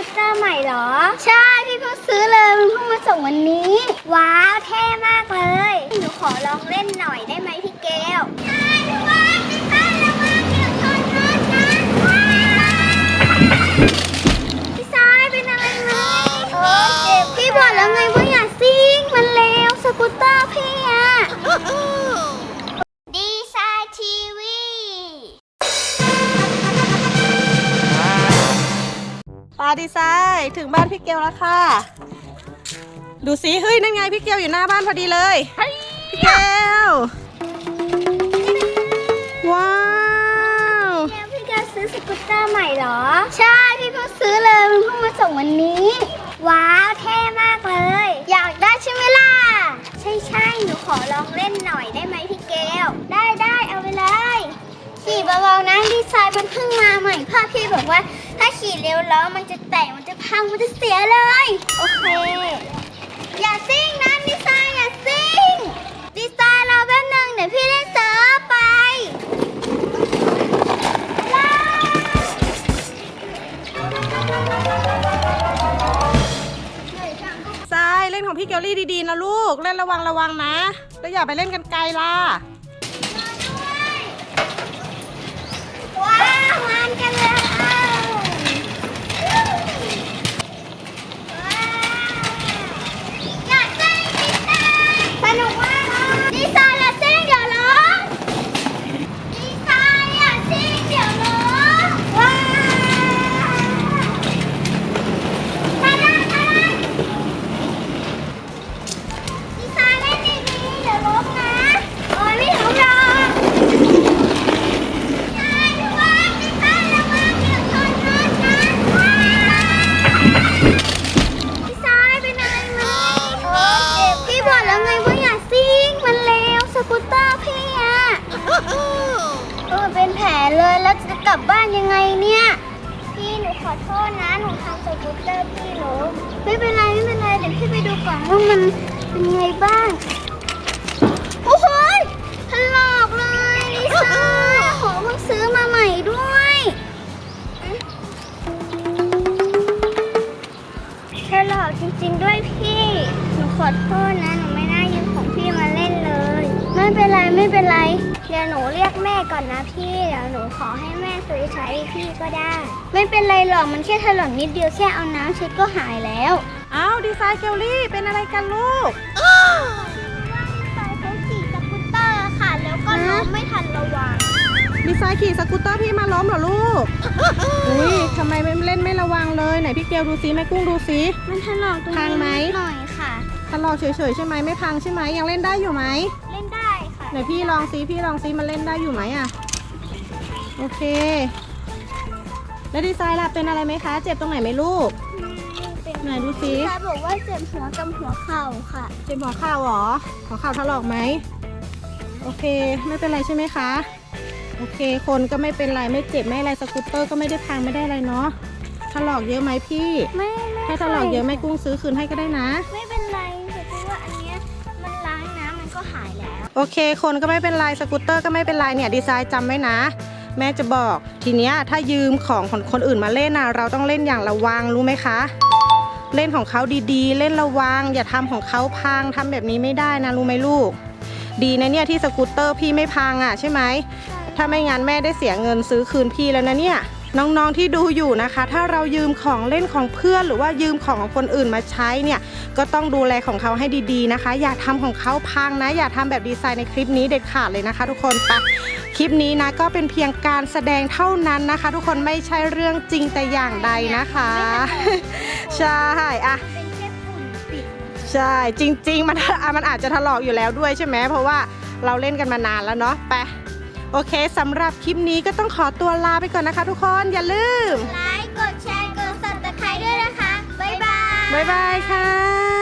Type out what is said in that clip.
กูตเตอร์ใหม่เหรอ ใช่ พี่เพิ่งซื้อเลยมันเพิ่งมาส่งวันนี้ ว้าว เท่มากเลย หนูขอลองเล่นหน่อยได้ไหมพี่เกล ปาดีไซน์ถึงบ้านพี่เกลแล้วค่ะ ดูสิเฮ้ยนั่นไงพี่เกลอยู่หน้าบ้านพอดีเลยพี่เกลว้าวแล้วพี่เกลซื้อสกูตเตอร์ใหม่เหรอ ใช่พี่เพิ่งซื้อเลยมันเพิ่งมาส่งวันนี้ ว้าวเท่มากเลย อยากได้ใช่ไหมล่ะ ใช่ใช่หนูขอลองเล่นหน่อยได้ไหมพี่เกลได้ได้เอาไปเลย ขี่เบาๆนะดีไซน์มันเพิ่งมาใหม่พ่อพี่บอกว่าถ้า ขี่เร็วแล้วมันจะแตก มันจะพัง มันจะเสียเลย โอเค อย่าซิ่งนะดีไซน์อย่าซิ่งดีไซน์รอแป๊บนึงเดี๋ยวพี่เล่นเซิร์ฟไปทรายเล่นของพี่เกลลี่ดีๆนะลูก เล่นระวังระวังนะ แล้วอย่าไปเล่นกันไกลล่ะ เออเป็นแผลเลยแล้วจะกลับบ้านยังไงเนี่ย พี่หนูขอโทษนะ หนูทำสกูตเตอร์พี่หนูไม่เป็นไรไม่เป็นไรเดี๋ยวพี่ไปดูก่อนว่ามันเป็นไงบ้าง โอ้โหยถลอกเลยลิซ่าโหเพิ่งซื้อมาใหม่ด้วยถลอกจริงๆด้วยพี่ หนูขอโทษนะหนู ไม่เป็นไรไม่เป็นไร เดี๋ยวหนูเรียกแม่ก่อนนะพี่ เดี๋ยวหนูขอให้แม่ซื้อใช้ให้พี่ก็ได้ ไม่เป็นไรหรอกมันแค่ถลอกนิดเดียวแค่เอาน้ำเช็ดก็หายแล้วอ้าวดีไซน์เกลลี่เป็นอะไรกันลูกไปเขาขี่สกูตเตอร์ค่ะแล้วก็ล้มไม่ทันระวังดีไซน์ขี่สกูตเตอร์พี่มาล้มเหรอลูกอุ้ยทำไมไม่เล่นไม่ระวังเลยไหนพี่เกลดูซิแม่กุ้งดูซิมันถลอกตรงพังนี้ไหมนิดหน่อยค่ะ ถลอกเฉยๆใช่ไหมไม่พังใช่ไหมยังเล่นได้อยู่ไหมเล่น ได้ค่ะไหนพี่ลองซิพี่ลองซิมันเล่นได้อยู่ไหมอะ โอเค แล้วดีไซน์ล่ะเป็นอะไรไหมคะ เจ็บตรงไหนไหมลูก ไหนดูซิตาบอกว่าเจ็บหัวกับหัวเข่าค่ะ เจ็บหัวเข่าเหรอหัวเข่าถลอกไหม โอเค ไม่เป็นไรใช่ไหมคะ โอเค คนก็ไม่เป็นไรไม่เจ็บไม่อะไรสกูตเตอร์ก็ไม่ได้พังไม่ได้อะไรเนาะถลอกเยอะไหมพี่ ไม่ไม่ถ้าถลอกเยอะแม่กุ้งซื้อคืนให้ก็ได้นะ ไม่ โอเค คนก็ไม่เป็นไรสกูตเตอร์ก็ไม่เป็นไรเนี่ยดีไซน์จำไว้นะ แม่จะบอกทีเนี้ยถ้ายืมของของคนอื่นมาเล่นนะเราต้องเล่นอย่างระวังรู้ไหมคะเล่นของเขาดีๆ เล่นระวัง อย่าทำของเขาพังทำแบบนี้ไม่ได้นะรู้ไหมลูก ดีนะเนี่ยที่สกูตเตอร์พี่ไม่พังอะใช่ไหมถ้าไม่งั้นแม่ได้เสียเงินซื้อคืนพี่แล้วนะเนี่ย น้องๆที่ดูอยู่นะคะ ถ้าเรายืมของเล่นของเพื่อน หรือว่ายืมของของคนอื่นมาใช้เนี่ยก็ต้องดูแลของเขาให้ดีๆนะคะ อย่าทำของเขาพังนะ อย่าทำแบบดีไซน์ในคลิปนี้เด็ดขาดเลยนะคะ ทุกคนไปคลิปนี้นะก็เป็นเพียงการแสดงเท่านั้นนะคะ ทุกคนไม่ใช่เรื่องจริงแต่อย่างใดนะคะ ใช่อะเป็นแค่ฝุ่นปิดใช่จริง ๆ มันอะมันอาจจะถลอกอยู่แล้วด้วยใช่ไหมเพราะว่าเราเล่นกันมานานแล้วเนาะไป โอเคสำหรับคลิปนี้ก็ต้องขอตัวลาไปก่อนนะคะทุกคนอย่าลืมไลค์กดแชร์กด subscribe ด้วยนะคะ บ๊ายบาย บ๊ายบายค่ะ